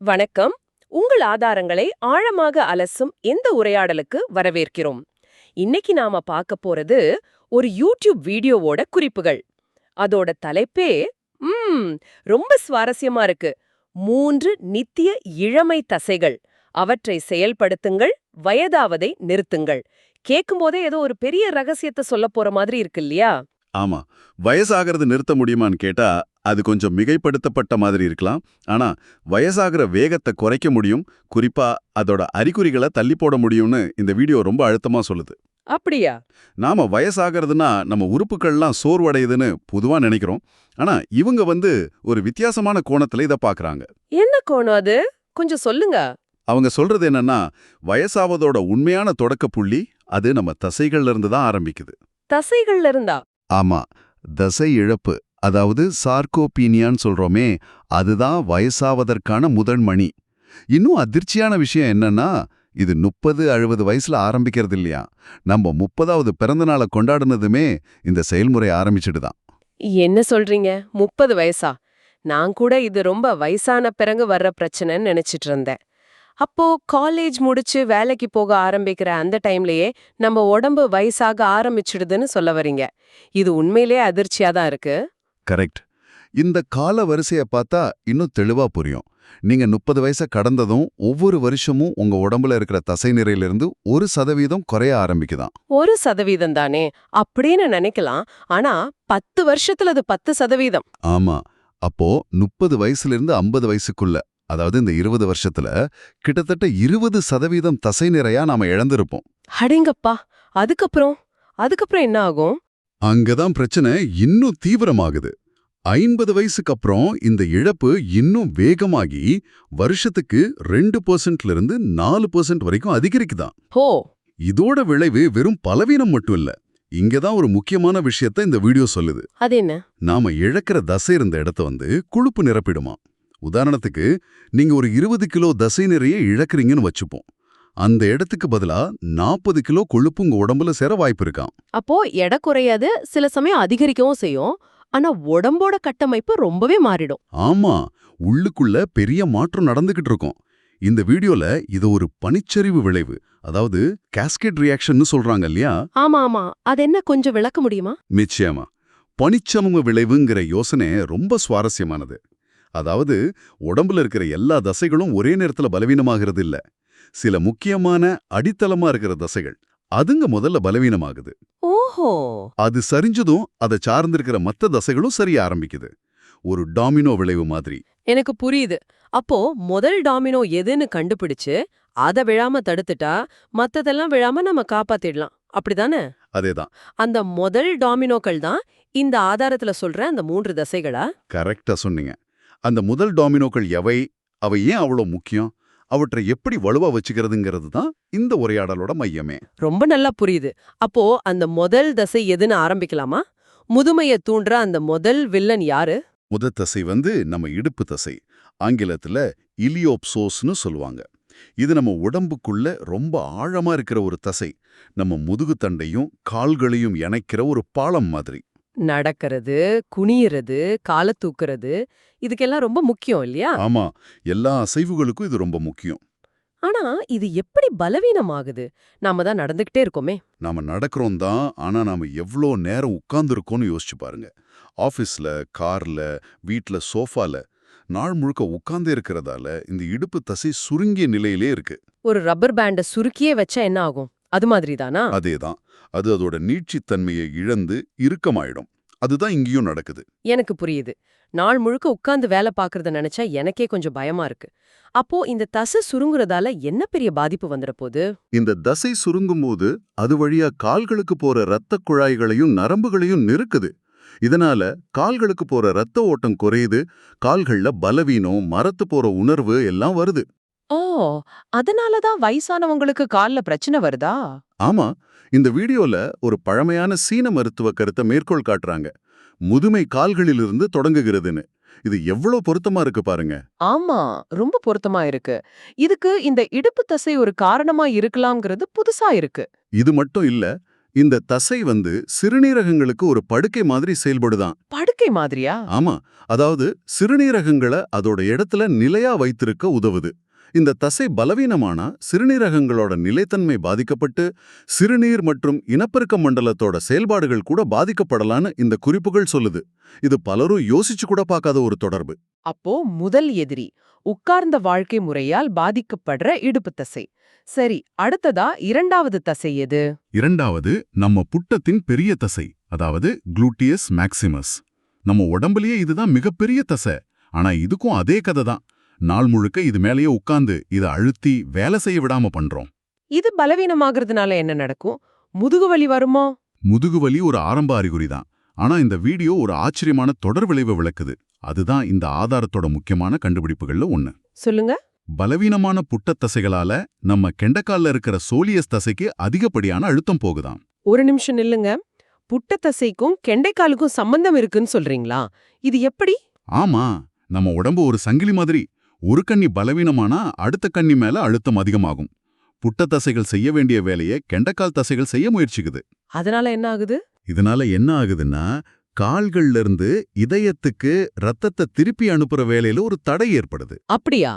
வணக்கம். உங்கள் ஆதாரங்களை ஆழமாக அலசும் இந்த உரையாடலுக்கு வரவேற்கிறோம். இன்னைக்கு நாம பார்க்க போறது ஒரு யூடியூப் வீடியோவோட குறிப்புகள். அதோட தலைப்பே ம் ரொம்ப சுவாரஸ்யமா இருக்கு. மூன்று நித்திய இளமை தசைகள். அவற்றை செயல்படுத்துங்கள் வயதாவதை நிறுத்துங்கள். கேட்கும்போதே ஏதோ ஒரு பெரிய ரகசியத்தை சொல்ல போற மாதிரி இருக்கு இல்லையா? ஆமா. வயசாகிறது நிறுத்த முடியுமான்னு கேட்டா அது கொஞ்சம் மிகைப்படுத்தப்பட்ட மாதிரி இருக்கலாம். ஆனா வயசாகிற வேகத்தை குறைக்க முடியும். குறிப்பா அதோட அறிகுறிகளை தள்ளி போட முடியும்னு இந்த வீடியோ ரொம்ப அழுத்தமா சொல்லுது. அப்படியா? நாம வயசாகிறதுனா நம்ம உறுப்புகள்லாம் சோர்வடையுதுன்னு பொதுவா நினைக்கிறோம். ஆனா இவங்க வந்து ஒரு வித்தியாசமான கோணத்துல இத பாக்குறாங்க. என்ன கோணம் அது? கொஞ்சம் சொல்லுங்க. அவங்க சொல்றது என்னன்னா வயசாவதோட உண்மையான தொடக்க புள்ளி அது நம்ம தசைகள்ல இருந்து தான் ஆரம்பிக்குது. தசைகள்ல இருந்தா? ஆமா தசை இழப்பு. அதாவது சார்கோபீனியான்னு சொல்றோமே அதுதான் வயசாவதற்கான முதன்மணி இன்னும் அதிர்ச்சியான விஷயம் என்னன்னா இது முப்பது அறுபது வயசுல ஆரம்பிக்கிறது இல்லையா? நம்ம முப்பதாவது பிறந்த நாளை கொண்டாடுனதுமே இந்த செயல்முறை ஆரம்பிச்சிடுதான் என்ன சொல்றீங்க? முப்பது வயசா? நான் கூட இது ரொம்ப வயசான பிறகு வர்ற பிரச்சனைன்னு நினைச்சிட்டு இருந்தேன். அப்போ காலேஜ் முடிச்சு வேலைக்கு போக ஆரம்பிக்கிற அந்த டைம்லயே நம்ம உடம்பு வயசாக ஆரம்பிச்சிடுதுன்னு சொல்ல வரீங்க. இது உண்மையிலே அதிர்ச்சியா தான் இருக்கு? கரெக்ட். இந்த கால வரிசைய பார்த்தா இன்னும் தெளிவா புரியும். நீங்க முப்பது வயசை கடந்ததும் ஒவ்வொரு வருஷமும் உங்க உடம்புல இருக்கிற தசை நிறையிலிருந்து ஒரு சதவீதம் குறைய ஆரம்பிக்குதாம் ஒரு சதவீதம் தானே? அப்படின்னு நினைக்கலாம். ஆனா பத்து வருஷத்துல அது பத்து சதவீதம். ஆமா. அப்போ முப்பது வயசுல இருந்து ஐம்பது வயசுக்குள்ள அதாவது இந்த இருபது வருஷத்துல கிட்டத்தட்ட இருபது சதவீதம் தசை நிறையா நாம இழந்திருப்போம். அடேங்கப்பா! அதுக்கப்புறம்? அதுக்கப்புறம் என்ன ஆகும்? அங்கதான் பிரச்சனை இன்னும் தீவிரமாகுது. ஐம்பது வயசுக்கு அப்புறம் இந்த இழப்பு இன்னும் வேகமாகி வருஷத்துக்கு ரெண்டு பர்சன்ட்ல இருந்து நாலு பர்சன்ட் வரைக்கும் அதிகரிக்குதாம் ஹோ! இதோட விளைவு வெறும் பலவீனம் மட்டும் இல்ல. இங்கதான் ஒரு முக்கியமான விஷயத்த இந்த வீடியோ சொல்லுது. அது என்ன? நாம இழக்கிற தசை இருந்த இடத்த வந்து கொழுப்பு நிரப்பிடுமா. உதாரணத்துக்கு நீங்க ஒரு இருபது கிலோ தசை நிறைய இழக்கிறீங்கன்னு வச்சுப்போம். அந்த இடத்துக்கு பதிலா நாற்பது கிலோ கொழுப்பு உங்க உடம்புல சேர வாய்ப்பு இருக்காம். அப்போ எடை குறையாது சில சமயம் அதிகரிக்கவும் செய்யும். ஆனா உடம்போட கட்டமைப்பு ரொம்பவே மாறிடும். ஆமா உள்ளுக்குள்ள பெரிய மாற்றம் நடந்துகிட்டு இருக்கும். இந்த வீடியோல இது ஒரு பனிச்சரிவு விளைவு அதாவது கேஸ்கேட் ரியாக்ஷன்னு சொல்றாங்க இல்லையா? ஆமா ஆமா. அது என்ன? கொஞ்சம் விளக்க முடியுமா? நிச்சயமா. பனிச்சமம விளைவுங்கிற யோசனை ரொம்ப சுவாரஸ்யமானது. அதாவது உடம்புல இருக்கிற எல்லா தசைகளும் ஒரே நேரத்துல பலவீனமாகிறது இல்ல சில முக்கியமான அடித்தளமா இருக்கிற தசைகள். அதுங்க முதல்ல பலவீனமாகுது. ஓஹோ! அது சரிஞ்சதும் அதை சார்ந்திருக்கிற மத்த தசைகளும் சரிய ஆரம்பிக்குது. ஒரு டாமினோ விளைவு மாதிரி. எனக்கு புரியுது. அப்போ முதல் டாமினோ எதுன்னு கண்டுபிடிச்சு அத விழாம தடுத்துட்டா மத்ததெல்லாம் விழாம நம்ம காப்பாத்திடலாம். அப்படிதானே? அதேதான். அந்த முதல் டாமினோக்கள் தான் இந்த ஆதாரத்துல சொல்ற அந்த மூன்று தசைகளா? கரெக்டா சொன்னீங்க. அந்த முதல் டாமினோக்கள் எவை? அவை ஏன் அவ்வளோ முக்கியம்? அவற்றை எப்படி வலுவா வச்சுக்கிறதுங்கிறது தான் இந்த உரையாடலோட மையமே. ரொம்ப நல்லா புரியுது. அப்போ அந்த முதல் தசை எதுன்னு ஆரம்பிக்கலாமா? முதுமைய தூண்டுற அந்த முதல் வில்லன் யாரு? முத தசை வந்து நம்ம இடுப்பு தசை. ஆங்கிலத்துல இலியோப்சோஸ்னு சொல்லுவாங்க. இது நம்ம உடம்புக்குள்ள ரொம்ப ஆழமா இருக்கிற ஒரு தசை. நம்ம முதுகுத்தண்டையும் கால்களையும் இணைக்கிற ஒரு பாலம் மாதிரி. நடக்கிறது குனியறது காலை தூக்குறது இதுக்கெல்லாம் ரொம்ப முக்கியம் இல்லையா? ஆமா. எல்லா அசைவுகளுக்கும் இது ரொம்ப முக்கியம். ஆனா இது எப்படி பலவீனமாகுது? நாம தான் நடந்துகிட்டே இருக்கோமே. நாம நடக்கிறோம் தான் ஆனா நாம எவ்வளோ நேரம் உட்கார்ந்துருக்கோம்னு யோசிச்சு பாருங்க. ஆஃபீஸ்ல கார்ல வீட்ல சோஃபால நாள் முழுக்க உட்கார்ந்தே இருக்கிறதால இந்த இடுப்பு தசை சுருங்கிய நிலையிலே இருக்கு. ஒரு ரப்பர் பேண்ட சுருக்கியே வச்சா என்ன ஆகும்? அது மாதிரி தானா அதேதான். அது அதோட நீட்சித்தன்மையை இழந்து இறுக்கமாயிடும். அதுதான் இங்கேயும் நடக்குது. எனக்கு புரியுது. நாள் முழுக்க உட்கார்ந்து வேலை பார்க்கறத நினைச்சா எனக்கே கொஞ்சம் பயமா இருக்கு. அப்போ இந்த தசை சுருங்குறதால என்ன பெரிய பாதிப்பு வந்துட போகுது இந்த தசை சுருங்கும்போது அது வழியா கால்களுக்கு போற இரத்த குழாய்களையும் நரம்புகளையும் நெருக்குது. இதனால கால்களுக்கு போற இரத்த ஓட்டம் குறையுது. கால்கள்ல பலவீனம் மரத்து போற உணர்வு எல்லாம் வருது. ஓ அதனாலதான் வயசானவங்களுக்கு கால்ல பிரச்சனை வருதா? ஆமா இந்த வீடியோல ஒரு பழமையான சீன மருத்துவ கருத்தை மேற்கோள் காட்டுறாங்க. முதுமை கால்களிலிருந்து தொடங்குகிறதுன்னு. இது எவ்வளவு பொருத்தமா இருக்கு பாருங்க. ஆமா ரொம்ப பொருத்தமா இருக்கு. இதுக்கு இந்த இடுப்பு தசை ஒரு காரணமா இருக்கலாம்ங்கிறது புதுசா இருக்கு. இது மட்டும் இல்ல இந்த தசை வந்து சிறுநீரகங்களுக்கு ஒரு படுக்கை மாதிரி செயல்படுதான். படுக்கை மாதிரியா? ஆமா அதாவது சிறுநீரகங்களை அதோட இடத்துல நிலையா வைத்திருக்க உதவுது. இந்த தசை பலவீனமானா சிறுநீரகங்களோட நிலைத்தன்மை பாதிக்கப்பட்டு சிறுநீர் மற்றும் இனப்பெருக்க மண்டலத்தோட செயல்பாடுகள் கூட பாதிக்கப்படலான்னு இந்த குறிப்புகள் சொல்லுது. இது பலரும் யோசிச்சு கூட பார்க்காத ஒரு தொடர்பு. அப்போ முதல் எதிரி உட்கார்ந்த வாழ்க்கை முறையால் பாதிக்கப்படுற இடுப்பு தசை. சரி அடுத்ததா இரண்டாவது தசை எது? இரண்டாவது நம்ம புட்டத்தின் பெரிய தசை அதாவது குளூட்டியஸ் மேக்சிமஸ் நம்ம உடம்புலயே இதுதான் மிகப்பெரிய தசை ஆனா இதுக்கும் அதே கதை தான். நாள் முழுக்க இது மேலேயே உட்கார்ந்து இதை அழுத்தி வேலை செய்ய விடாம பண்றோம். இது பலவீனமாகறதுனால என்ன நடக்கும்? முதுகு வலி வருமோ? முதுகுவலி ஒரு ஆரம்ப அறிகுறி தான். ஆனா இந்த வீடியோ ஒரு ஆச்சரியமான தொடர் விளைவை விளக்குது. அதுதான் இந்த ஆதாரத்தோட முக்கியமான கண்டுபிடிப்புகள்ல ஒண்ணு. சொல்லுங்க. பலவீனமான புட்டத் தசைகளால நம்ம கெண்டக்கால்ல இருக்கிற சோலியஸ் தசைக்கு அதிகப்படியான அழுத்தம் போகுதாம். ஒரு நிமிஷம் நில்லுங்க. புட்ட தசைக்கும் கெண்டைக்காலுக்கும் சம்பந்தம் இருக்குன்னு சொல்றீங்களா? இது எப்படி? ஆமா. நம்ம உடம்பு ஒரு சங்கிலி மாதிரி ஒரு கண்ணி பலவீனமானா அடுத்த கண்ணி மேல அழுத்தம் அதிகமாகும். புட்டத் தசைகள் செய்ய வேண்டிய வேலையை கெண்டக்கால் தசைகள் செய்ய முயற்சிக்குது. அதனால என்ன ஆகுது? இதனால என்ன ஆகுதுன்னா கால்கள்ல இருந்து இதயத்துக்கு ரத்தத்தை திருப்பி அனுப்புற வேலையில ஒரு தடை ஏற்படுது. அப்படியா?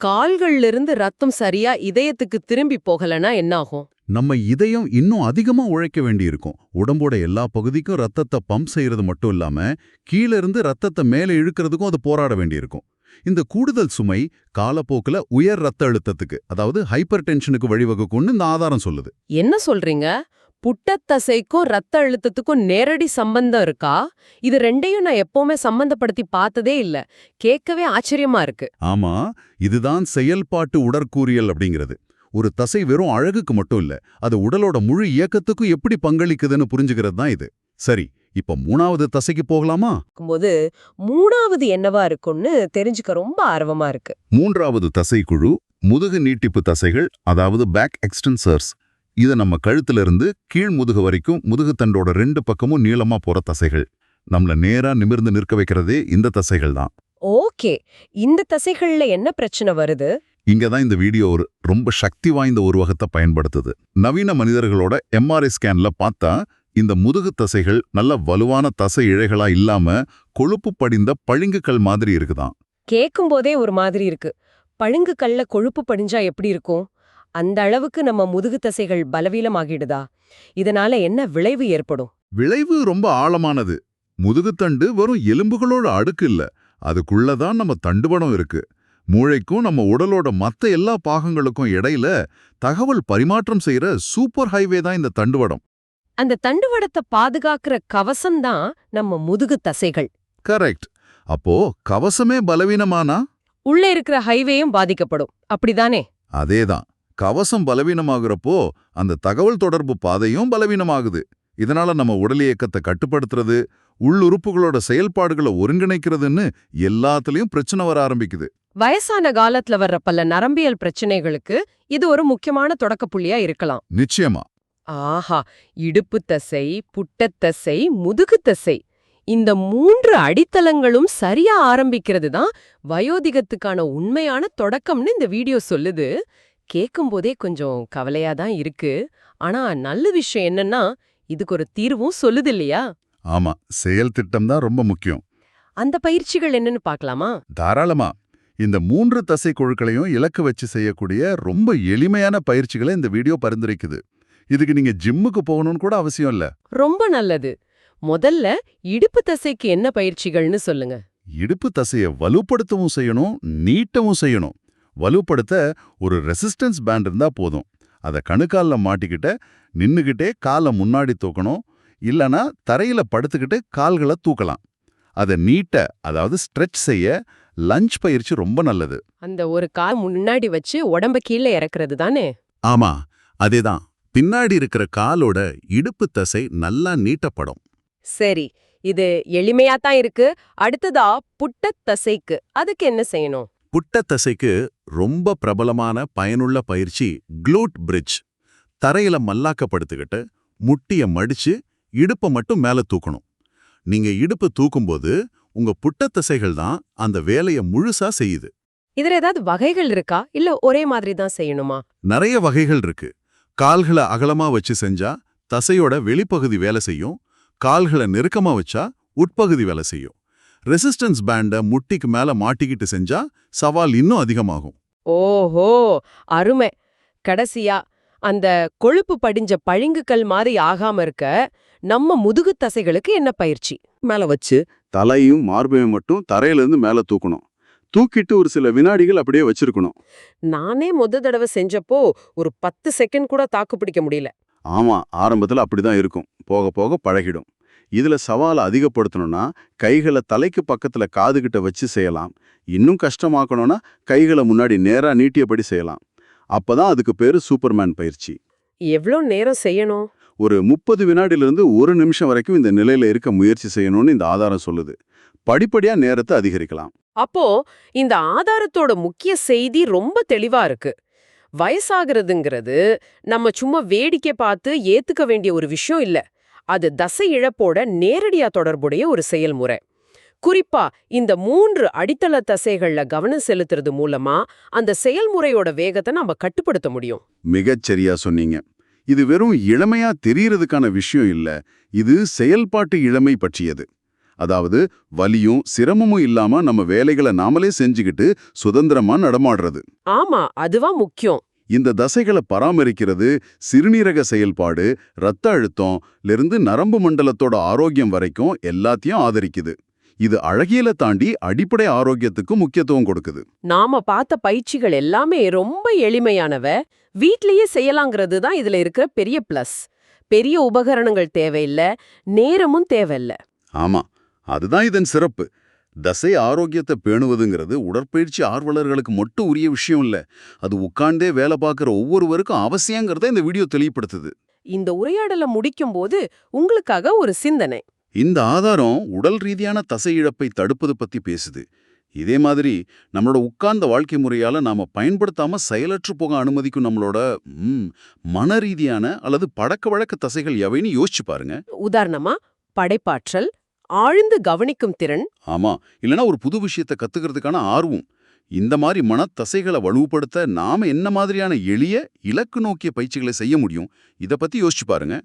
கால்கள்ல இருந்து ரத்தம் சரியா இதயத்துக்கு திரும்பி போகலனா என்ன ஆகும்? நம்ம இதயம் இன்னும் அதிகமா உழைக்க வேண்டியிருக்கும். உடம்போட எல்லா பகுதிக்கும் ரத்தத்தை பம்ப் செய்யறது மட்டும் இல்லாம கீழ இருந்து ரத்தத்தை மேலே இழுக்கிறதுக்கும் அது போராட வேண்டியிருக்கும். இந்த கூடுதல் சுமை காலப்போக்குல உயர் ரத்த அழுத்தத்துக்கு அதாவது ஹைப்பர் டென்ஷனுக்கு வழிவகுக்கும்னு இந்த ஆதாரம் சொல்லுது. என்ன சொல்றீங்க? புட்டத்தசைக்கும் ரத்த அழுத்தத்துக்கும் நேரடி சம்பந்தம் இருக்கா? இது ரெண்டையும் நான் எப்பவுமே சம்பந்தப்படுத்தி பார்த்ததே இல்ல. கேட்கவே ஆச்சரியமா இருக்கு. ஆமா இதுதான் செயல்பாட்டு உடற்கூறியல் அப்படிங்கிறது. ஒரு தசை வெறும் அழகுக்கு மட்டும் இல்ல அது உடலோட முழு இயக்கத்துக்கும் எப்படி பங்களிக்குதுன்னு புரிஞ்சுக்கிறது தான் இது. சரி இப்ப மூணாவது தசைக்கு போகலாமா? போது மூணாவது என்னவா இருக்கும்னு தெரிஞ்சுக்க ரொம்ப ஆர்வமா இருக்கு. மூன்றாவது தசைக்குழு முதுகு நீட்டிப்பு தசைகள் அதாவது பேக் எக்ஸ்டென்சர்ஸ் இது நம்ம கழுத்துல இருந்து கீழ் முதுகு வரைக்கும் முதுகுத்தண்டோட ரெண்டு பக்கமும் நீளமா போற தசைகள். நம்மள நேரா நிமிர்ந்து நிற்க வைக்கிறதே இந்த தசைகள் தான். ஓகே. இந்த தசைகள்ல என்ன பிரச்சனை வருது? இங்க தான் இந்த வீடியோ ஒரு ரொம்ப சக்தி வாய்ந்த உருவகத்தை பயன்படுத்துது. நவீன மனிதர்களோட எம்ஆர்ஐ ஸ்கேன்ல பார்த்தா இந்த முதுகு தசைகள் நல்ல வலுவான தசை இழைகளா இல்லாம கொழுப்பு படிந்த பளிங்குக்கல் மாதிரி இருக்குதாம் கேக்கும் போதே ஒரு மாதிரி இருக்கு. பழுங்கு கல்ல கொழுப்பு படிஞ்சா எப்படி இருக்கும்? அந்த அளவுக்கு நம்ம முதுகு தசைகள் பலவீனமாகிடுதா? இதனால என்ன விளைவு ஏற்படும்? விளைவு ரொம்ப ஆழமானது. முதுகுத்தண்டு வெறும் எலும்புகளோட அடுக்கு இல்ல. அதுக்குள்ளதான் நம்ம தண்டுவடம் இருக்கு. மூளைக்கும் நம்ம உடலோட மத்த எல்லா பாகங்களுக்கும் இடையில தகவல் பரிமாற்றம் செய்யற சூப்பர் ஹைவே தான் இந்த தண்டுவடம் அந்த தண்டுவடத்தை பாதுகாக்கிற கவசம் தான் நம்ம முதுகு தசைகள். கரெக்ட். அப்போ கவசமே பலவீனமானா? உள்ள இருக்கிற ஹைவேயும் பாதிக்கப்படும். அப்படிதானே? அதேதான். கவசம் பலவீனமாகறப்போ அந்த தகவல் தொடர்பு பாதையும் பலவீனமாகுது. இதனால நம்ம உடல் இயக்கத்தை கட்டுப்படுத்துறது உள்ளுறுப்புகளோட செயல்பாடுகளை ஒருங்கிணைக்கிறதுன்னு எல்லாத்துலயும் பிரச்சனை வர ஆரம்பிக்குது. வயசான காலத்துல வர்ற பல நரம்பியல் பிரச்சனைகளுக்கு இது ஒரு முக்கியமான தொடக்க புள்ளியா இருக்கலாம். நிச்சயமா. ஆஹா இடுப்பு தசை புட்டத்தசை முதுகு தசை. இந்த மூன்று அடித்தளங்களும் சரியா ஆரம்பிக்கிறது தான் வயோதிகத்துக்கான உண்மையான தொடக்கம்னு இந்த வீடியோ சொல்லுது. கேட்கும்போதே கொஞ்சம் கவலையா தான் இருக்கு. ஆனா நல்ல விஷயம் என்னன்னா இதுக்கு ஒரு தீர்வும் சொல்லுது இல்லையா? ஆமா செயல் திட்டம் தான் ரொம்ப முக்கியம். அந்த பயிற்சிகள் என்னன்னு பார்க்கலாமா தாராளமா. இந்த மூன்று தசை குழுக்களையும் இலக்கு வச்சு செய்யக்கூடிய ரொம்ப எளிமையான பயிற்சிகளை இந்த வீடியோ பரிந்துரைக்குது. இதுக்கு நீங்க ஜிம்முக்கு போகணும்னு கூட அவசியம் இல்ல. ரொம்ப நல்லது. முதல்ல இடுப்பு தசைக்கு என்ன பயிற்சிகள்னு சொல்லுங்க. இடுப்பு தசையை வலுப்படுத்தவும் செய்யணும் நீட்டவும் செய்யணும். வலுப்படுத்த ஒரு ரெசிஸ்டன்ஸ் பேண்ட் இருந்தா போதும். அதை கணுக்கால்ல மாட்டிக்கிட்ட நின்னுகிட்டே காலை முன்னாடி தூக்கணும். இல்லனா தரையில படுத்துக்கிட்டு கால்களை தூக்கலாம். அதை நீட்ட அதாவது ஸ்ட்ரெச் செய்ய லஞ்ச் பயிற்சி ரொம்ப நல்லது. அந்த ஒரு கால் முன்னாடி வச்சு உடம்ப கீழே இறக்குறது தானே? ஆமா அதேதான். பின்னாடி இருக்கிற காலோட இடுப்பு தசை நல்லா நீட்டப்படும். சரி இது எளிமையா தான் இருக்கு. அடுத்ததா புட்டத் தசைக்கு. அதுக்கு என்ன செய்யணும்? புட்ட தசைக்கு ரொம்ப பிரபலமான பயனுள்ள பயிற்சி க்ளூட் பிரிட்ஜ். தரையில மல்லாக்கப்படுத்துக்கிட்டு முட்டிய மடிச்சு இடுப்பை மட்டும் மேல தூக்கணும். நீங்க இடுப்பு தூக்கும்போது உங்க புட்ட தசைகள் தான் அந்த வேலைய முழுசா செய்யுது. இதுல ஏதாவது வகைகள் இருக்கா? இல்ல ஒரே மாதிரி தான் செய்யணுமா? நிறைய வகைகள் இருக்கு. கால்களை அகலமா வச்சு செஞ்சா தசையோட வெளிப்பகுதி வேலை செய்யும். கால்களை நெருக்கமா வச்சா உட்பகுதி வேலை செய்யும். ரெசிஸ்டன்ஸ் பேண்ட முட்டிக்கு மேல மாட்டிக்கிட்டு செஞ்சா சவால் இன்னும் அதிகமாகும். ஓஹோ! அருமை. கடைசியா அந்த கொழுப்பு படிஞ்ச பளிங்குக்கல் மாதிரி ஆகாம இருக்க நம்ம முதுகு தசைகளுக்கு என்ன பயிற்சி? மேல வச்சு தலையும் மார்பையும் மட்டும் தரையிலிருந்து மேல தூக்கணும். தூக்கிட்டு ஒரு சில வினாடிகள் அப்படியே வச்சிருக்கணும். நானே முத தடவை செஞ்சப்போ ஒரு பத்து செகண்ட் கூட தாக்கு பிடிக்க முடியல. ஆமா ஆரம்பத்துல அப்படிதான் இருக்கும். போக போக பழகிடும். இதுல சவாலை அதிகப்படுத்தணும்னா கைகளை தலைக்கு பக்கத்துல காதுகிட்ட வச்சு செய்யலாம். இன்னும் கஷ்டமாக்கணும்னா கைகளை முன்னாடி நேரா நீட்டியபடி செய்யலாம். அப்பதான் அதுக்கு பேரு சூப்பர்மேன் பயிற்சி. எவ்ளோ நேரம் செய்யணும்? ஒரு முப்பது வினாடிலிருந்து ஒரு நிமிஷம் வரைக்கும் இந்த நிலையில இருக்க முயற்சி செய்யணும்னு இந்த ஆதாரம் சொல்லுது. படிப்படியா நேரத்தை அதிகரிக்கலாம். அப்போ இந்த ஆதாரத்தோட முக்கிய செய்தி ரொம்ப தெளிவா இருக்கு. வயசாகிறதுங்கிறது நம்ம சும்மா வேடிக்கை பார்த்து ஏத்துக்க வேண்டிய ஒரு விஷயம் இல்ல. அது தசை இழப்போட நேரடியா தொடர்புடைய ஒரு செயல்முறை குறிப்பா இந்த மூன்று அடித்தள தசைகள்ல கவனம் செலுத்துறது மூலமா அந்த செயல்முறையோட வேகத்தை நம்ம கட்டுப்படுத்த முடியும். மிகச் சரியா சொன்னீங்க. இது வெறும் இளமையா தெரியறதுக்கான விஷயம் இல்ல. இது செயல்பாட்டு இளமை பற்றியது. அதாவது வலியும் சிரமமும் இல்லாம நம்ம வேலைகளை நாமளே செஞ்சுக்கிட்டு சுதந்திரமா நடமாடுறது. ஆமா அதுவா முக்கியம். இந்த தசைகளை பராமரிக்கிறது சிறுநீரக செயல்பாடு இரத்த அழுத்தம்லிருந்து நரம்பு மண்டலத்தோட ஆரோக்கியம் வரைக்கும் எல்லாத்தையும் ஆதரிக்குது. இது அழகியல தாண்டி அடிப்படை ஆரோக்கியத்துக்கு முக்கியத்துவம் கொடுக்குது. நாம பார்த்த பயிற்சிகள் எல்லாமே ரொம்ப எளிமையானவ. வீட்லயே செய்யலாங்கிறது தான் இதுல இருக்கிற பெரிய பிளஸ் பெரிய உபகரணங்கள் தேவையில்ல நேரமும் தேவையில்ல. ஆமா. அதுதான் இதன் சிறப்பு. தசை ஆரோக்கியத்தை பேணுவதுங்கிறது உடற்பயிற்சி ஆர்வலர்களுக்கு மட்டும் உரிய விஷயம் இல்ல. அது உட்கார்ந்தே வேலை பார்க்குற ஒவ்வொருவருக்கும் அவசியங்கிறத இந்த வீடியோ தெளிவுபடுத்துது. இந்த உரையாடலை முடிக்கும் போது உங்களுக்காக ஒரு சிந்தனை. இந்த ஆதாரம் உடல் ரீதியான தசை இழப்பை தடுப்பது பத்தி பேசுது. இதே மாதிரி நம்மளோட உட்கார்ந்த வாழ்க்கை முறையால நாம பயன்படுத்தாம செயலற்று போக அனுமதிக்கும் நம்மளோட மன ரீதியான அல்லது பழக்க வழக்க தசைகள் எவைன்னு யோசிச்சு பாருங்க. உதாரணமா படைப்பாற்றல் ஆழ்ந்து கவனிக்கும் திறன். ஆமா இல்லனா ஒரு புது விஷயத்தை கத்துக்கிறதுக்கான ஆர்வம். இந்த மாதிரி மனத்தசைகளை வலுப்படுத்த நாம என்ன மாதிரியான எளிய இலக்கு நோக்கிய பயிற்சிகளை செய்ய முடியும்? இத பத்தி யோசிச்சு பாருங்க.